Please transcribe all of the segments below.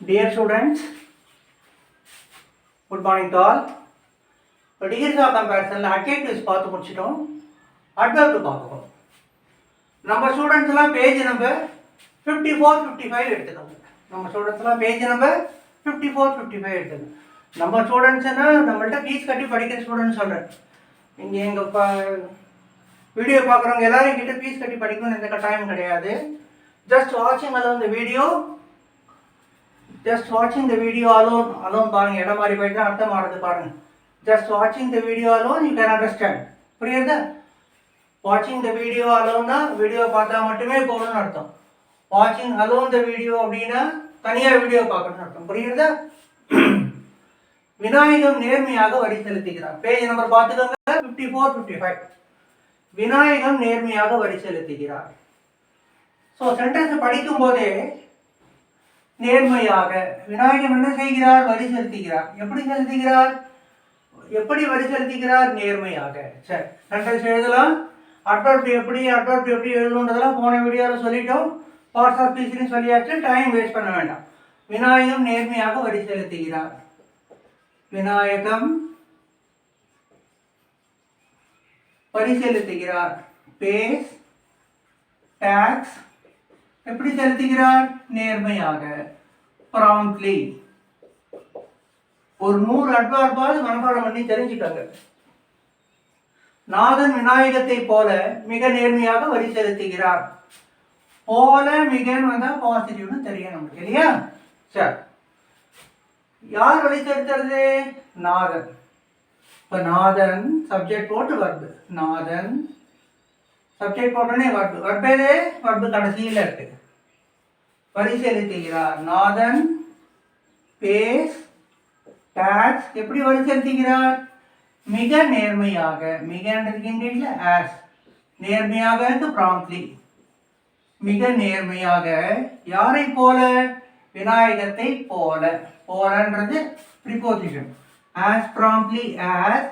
Dear students, good morning to all. இப்போ degrees of கம்பேரிசனில் adjectives பார்த்து முடிச்சிட்டோம். அட்வர்ப் பார்க்கணும் நம்ம ஸ்டூடெண்ட்ஸ்லாம் page number fifty four fifty five எடுத்துக்கோங்க. நம்ம ஸ்டூடெண்ட்ஸ்லாம் page number fifty four fifty five எடுத்துக்கோங்க. நம்ம ஸ்டூடெண்ட்ஸ்னால் நம்மள்ட்ட ஃபீஸ் கட்டி படிக்கிற ஸ்டூடெண்ட்ஸ் சொல்கிறேன் இங்கே எங்கள் பா வீடியோ பார்க்குறவங்க எல்லாரும் கிட்ட ஃபீஸ் கட்டி படிக்கணும்னு எந்த கட்டாயம் கிடையாது. ஜஸ்ட் வாட்சிங் alone the வீடியோ ஜஸ்ட் வாட்சிங் த வீடியோ அலோன் அலோன் பாருங்கள் இடம் மாதிரி போயிட்டு அர்த்தம் ஆடுறது பாருங்கள் ஜஸ்ட் வாட்சிங் the video alone you can understand புரியுதா? வாட்சிங் த வீடியோ அலோன்னா வீடியோ பார்த்தா மட்டுமே போகணும்னு அர்த்தம். வாட்சிங் அலோன் த வீடியோ அப்படின்னா தனியாக வீடியோ பார்க்கணும்னு அர்த்தம். புரியுதா? விநாயகம் நேர்மையாக வரி செலுத்துகிறார் பேஜ் நம்பர் பார்த்துக்கோங்க. Fifty four fifty five Vinayagam நேர்மையாக வரி செலுத்துகிறார் ஸோ சென்டென்ஸ் படிக்கும் போதே நேர்மையாக. விநாயகன் என்ன செய்கிறார்? வரி செலுத்துகிறார். எப்படி செலுத்துகிறார்? எப்படி வரி செலுத்துகிறார்? நேர்மையாக. சரி சென்டென்ஸ் எழுதலாம். அட்வர்ப் எப்படி அட்வர்ப் எப்படி எழுதணுன்றதெல்லாம் போன வீடியோவில் சொல்லிட்டோம். பார்ட்ஸ் ஆஃப் ஸ்பீச்னு சொல்லியாச்சு. டைம் வேஸ்ட் பண்ண வேண்டாம். விநாயகம் நேர்மையாக வரி செலுத்துகிறார். விநாயகம் வரி செலுத்துகிறார். பேஸ் டாக்ஸ் எப்படி செலுத்துகிறார்? நேர்மையாக. ப்ராம்ப்ட்லி ஒரு நூறு அட்வார்பாவது மனப்பாடம் பண்ணி தெரிஞ்சுட்டாங்க நாதன் விநாயகத்தை போல மிக நேர்மையாக வரி செலுத்துகிறார். போல மிகன்னு வந்தா பாசிட்டிவ்னு தெரியும் நமக்கு இல்லையா? சரி. யார் வழி செலுத்துறது? நாதன். இப்ப நாதன் சப்ஜெக்ட் போட்டு வருது நாதன் சப்ஜெக்ட் போட்டோடனே வருது வர்பேதே வர்பு கடைசியில் இருக்கு. வரிசெலுத்துகிறார் நாதன் பேஸ் டாக்ஸ் எப்படி வரி செலுத்துகிறார் மிக நேர்மையாக மிகன்றது இங்கிலீஷ்ல ஆஸ். நேர்மையாக ப்ராம்ப்ட்லி. மிக நேர்மையாக. யாரை போல? விநாயகத்தை போல. போலன்றது ப்ரிபோசிஷன் ஆஸ் ப்ராம்ப்ட்லி ஆஸ்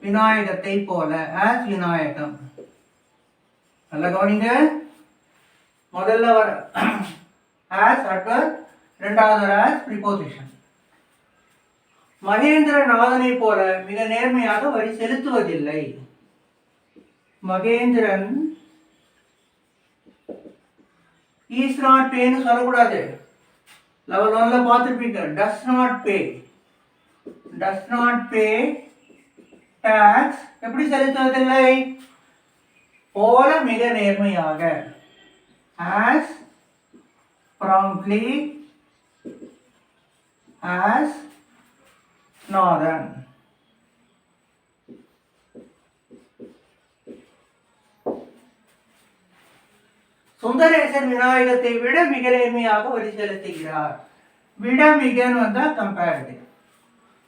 விநாயகத்தை போல. ஆஸ் விநாயகம். நல்ல கவனிங்க. முதல்ல வர ஆஸ் அட்வர் ரெண்டாவது ஆஸ் ப்ரிபோசிஷன் மகேந்திரநாதனை போல மிக நேர்மையாக வரி செலுத்துவதில்லை. மகேந்திரன் ஈஸ் நாட் பேன்னு சொல்லக்கூடாது. லெவல் ஒன்ல பார்த்துருப்பீங்க. Does not pay does not pay tax எப்படி செலுத்துவதில்லை? போல மிக நேர்மையாக. As promptly as northern. Sundaresan விநாயகத்தை விட மிக நேர்மையாக வரி செலுத்துகிறார். விட மிகன்னு வந்தா கம்பேரிட்டிவ்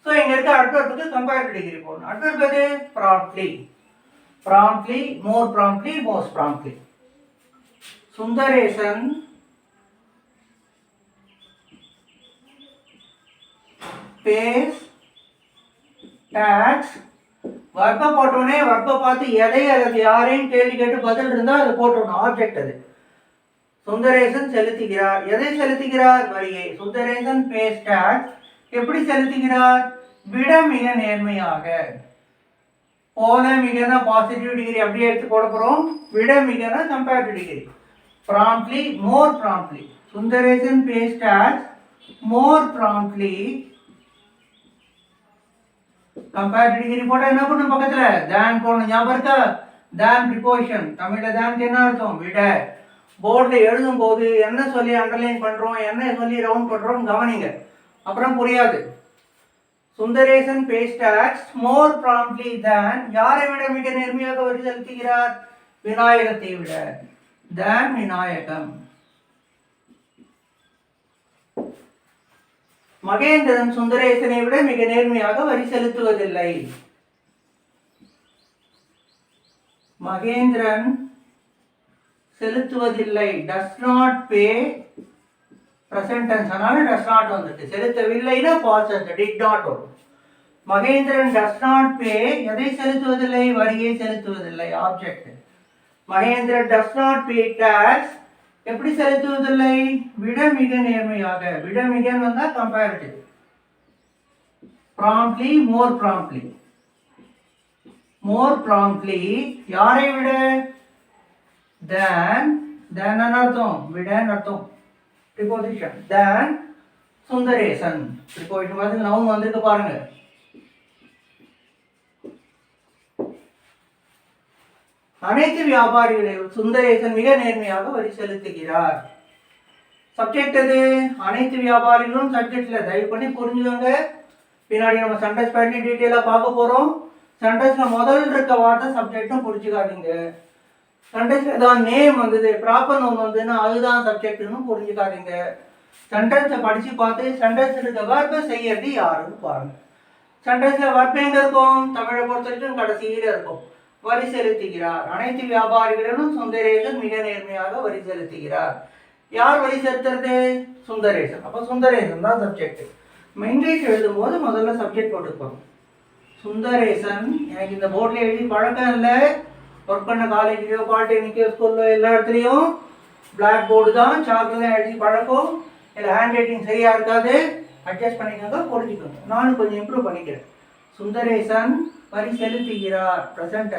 ஸோ இங்க இருக்க அட்வர்புக்கு கம்பேரிட்டிவ் டிகிரி போடணும். அட்வர்ப் எது? Promptly promptly more promptly most promptly Sundaresan pays tax வர்ப்ப போட்டோடனே வர்ப்ப பார்த்து எதை அல்லது யாரையும் கேள்வி கேட்டு பதில் இருந்தால் அது போட்டோம் ஆப்ஜெக்ட் அது. சுந்தரேசன் செலுத்துகிறார். எதை செலுத்துகிறார் வரியை? சுந்தரேசன் பேஸ் டாக்ஸ் எப்படி செலுத்துகிறார்? விட மிக நேர்மையாக. போல மிகனா பாசிட்டிவ் டிகிரி அப்படியே எடுத்து போட போகிறோம் விட மிகனா comparative degree promptly more promptly Sundaresan pays tax more promptly comparative degree போட்டால் என்ன பண்ணும் பக்கத்துல தேன் போடணும் ஞாபகம் இருக்கா? தேன் ப்ரிபோஷன் தமிழில் தேன் என்ன அர்த்தம்? விட. போர்டில் எழுதும் போது என்ன சொல்லி அண்டர்லைன் பண்றோம் என்ன சொல்லி ரவுண்ட் பண்ணுறோம் கவனிங்க. அப்புறம் புரியாது. சுந்தரேசன் பேஸ்டாக்ஸ் மோர் ப்ராம்ப்ட்லி தேன் யாரை விட மிக நேர்மையாக வரி செலுத்துகிறார் விநாயகத்தை விட. தேன் விநாயகம். மகேந்திரன் சுந்தரேசனை விட மிக நேர்மையாக வரி செலுத்துவதில்லை. மகேந்திரன் செலுத்துவதில்லை. டஸ் நாட் பே பிரசன்டென்ஸ் அதனால டஸ் நாட் வந்துட்டு. செலுத்தவில்லைன்னா பாசன்ஸ் டிட் நாட் வரும் மகேந்திரன் டஸ் நாட் பே எதை செலுத்துவதில்லை? வரியை செலுத்துவதில்லை. Object Mahendran does not pay tax எப்படி செலுத்துவதில்லை? விட மிக நேர்மையாக. விட மிக வந்தா கம்பேரிட்டிவ் ப்ராம்ப்லி மோர் ப்ராம்ப்லி மோர் ப்ராம்ப்லி யாரை விட? தேன் தேன் அர்த்தம். விடன்னு அர்த்தம். Preposition than Sundaresan. ப்ரிபோசிஷன் பார்த்து நவுன் வந்திருக்கு பாருங்க. அனைத்து வியாபாரிகளையும் சுந்தரேசன் மிக நேர்மையாக வரி செலுத்துகிறார். சப்ஜெக்ட் எது? அனைத்து வியாபாரிகளும் சப்ஜெக்ட்ல தயவு பண்ணி புரிஞ்சுக்கோங்க. பின்னாடி நம்ம சென்டென்ஸ் பண்ணி டீட்டெயிலாக பார்க்க போகிறோம் சென்டென்ஸ்ல முதல் இருக்க வார்த்தை சப்ஜெக்டும் புரிஞ்சுக்காதீங்க. சென்டென்ஸ்ல ஏதாவது நேம் வந்தது ப்ராப்பர் நோம் வந்ததுன்னா அதுதான் சப்ஜெக்ட்னு புரிஞ்சுக்காதீங்க. சென்டென்ஸை படித்து பார்த்து சென்டென்ஸ் இருக்க வேர்பை செய்யறது யாருன்னு பாருங்க. சென்டென்ஸ்ல வேர்ப் எங்க இருக்கும்? தமிழை பொறுத்த வரைக்கும் கடைசியில இருக்கும். வரி செலுத்துகிறார் அனைத்து வியாபாரிகளிடம் சுந்தரேசன் மிக நேர்மையாக வரி செலுத்துகிறார் யார் வரி செலுத்துறது? சுந்தரேசன். அப்போ சுந்தரேசன் தான் சப்ஜெக்ட் இங்கிலீஷ் எழுதும்போது முதல்ல சப்ஜெக்ட் போட்டுக்கணும் சுந்தரேசன் எனக்கு இந்த போர்டில் எழுதி பழக்கம் இல்லை. ஒர்க் பண்ண காலேஜ்லேயோ பாலிடெக்னிக்கோ ஸ்கூல்லோ எல்லா இடத்துலையும் பிளாக் போர்டு தான் சாக்கில் தான் எழுதி பழக்கம். இல்லை ஹேண்ட் ரைட்டிங் சரியாக இருக்காது. அட்ஜஸ்ட் பண்ணிக்கோங்க புரிஞ்சுக்கோங்க நானும் கொஞ்சம் இம்ப்ரூவ் பண்ணிக்கிறேன். சுந்தரேசன் வரி செலுத்துகிறார் ப்ரெசன்ட்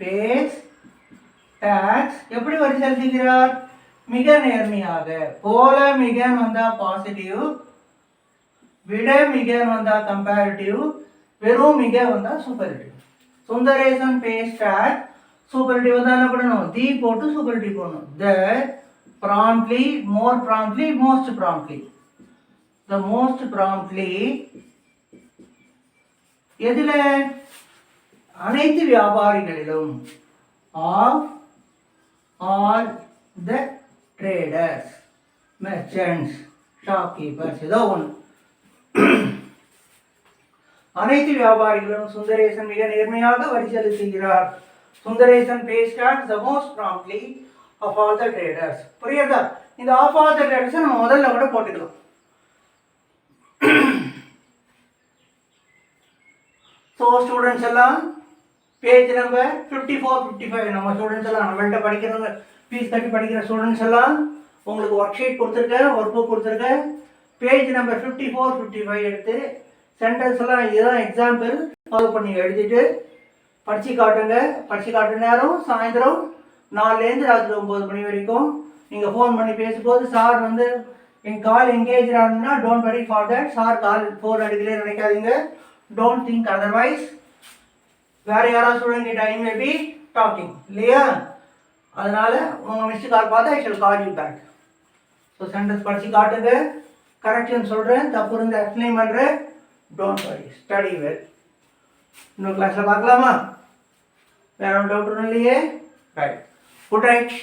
பேஸ் டாக்ஸ் எப்படி வரி செலுத்துகிறார் மிக நேர்மையாக. போல மிகன்னு வந்தால் பாசிட்டிவ் விட மிகன்னு வந்தா கம்பேரிட்டிவ் வெறும் மிக வந்தால் superlative Sundaresan pays tax superlative வந்தா என்ன பண்ணணும்? தி போட்டு சூப்பரிட்டிவ் போடணும். த ப்ராம்ப்லி மோர் ப்ராம்ப்லி மோஸ்ட் ப்ராம்ப்லி த மோஸ்ட் ப்ராம்ப்லி எதில் அனைத்து வியாபாரிகளிலும் of all the traders merchants shopkeepers ஏதோ ஒன்று அனைத்து வியாபாரிகளும் சுந்தரேசன் மிக நேர்மையாக வரி செலுத்துகிறார் Sundaresan பேஸ்டார் the most promptly of all the traders புரியுதா இந்த ஆஃப் ஆல் த ட்ரேடர்ஸை நம்ம முதல்ல கூட போட்டுக்கலாம். ஸோ ஸ்டூடெண்ட்ஸ் எல்லாம் page number fifty four fifty five நம்ம ஸ்டூடெண்ட்ஸ் எல்லாம் நம்மள்கிட்ட படிக்கிறவங்க ஃபீஸ் கட்டி படிக்கிற ஸ்டூடெண்ட்ஸ் எல்லாம் உங்களுக்கு ஒர்க் ஷீட் கொடுத்துருக்கேன் ஒர்க் புக் கொடுத்துருக்கேன் page number fifty four fifty five எடுத்து சென்டென்ஸ் எல்லாம் இதுதான் எக்ஸாம்பிள் ஃபாலோ பண்ணி எழுதிட்டு படித்து காட்டுங்க. படித்து காட்டுற நேரம் சாயந்தரம் நாலுலேருந்து ராத்திரி ஒம்பது மணி வரைக்கும். நீங்கள் ஃபோன் பண்ணி பேசும்போது சார் வந்து என் கால் எங்கேஜ் ஆகுதுன்னா don't worry for that sir call phone அடிக்கலே நினைக்காதீங்க. டோன்ட் திங்க் அதர்வைஸ் வேற யாராவது student time I may be talking இல்லையா அதனால உங்கள் மிஸ்டு கால் பார்த்தா I shall call you back so sentence படித்து காட்டுங்க கரெக்டுன்னு சொல்கிறேன் தப்பு இருந்து எக்ஸ்பிளைன் பண்ணுறேன் டோன்ட் வரி ஸ்டடி வெல் இன்னொரு கிளாஸில் பார்க்கலாமா? வேற டவுட் இல்லையே? Right good right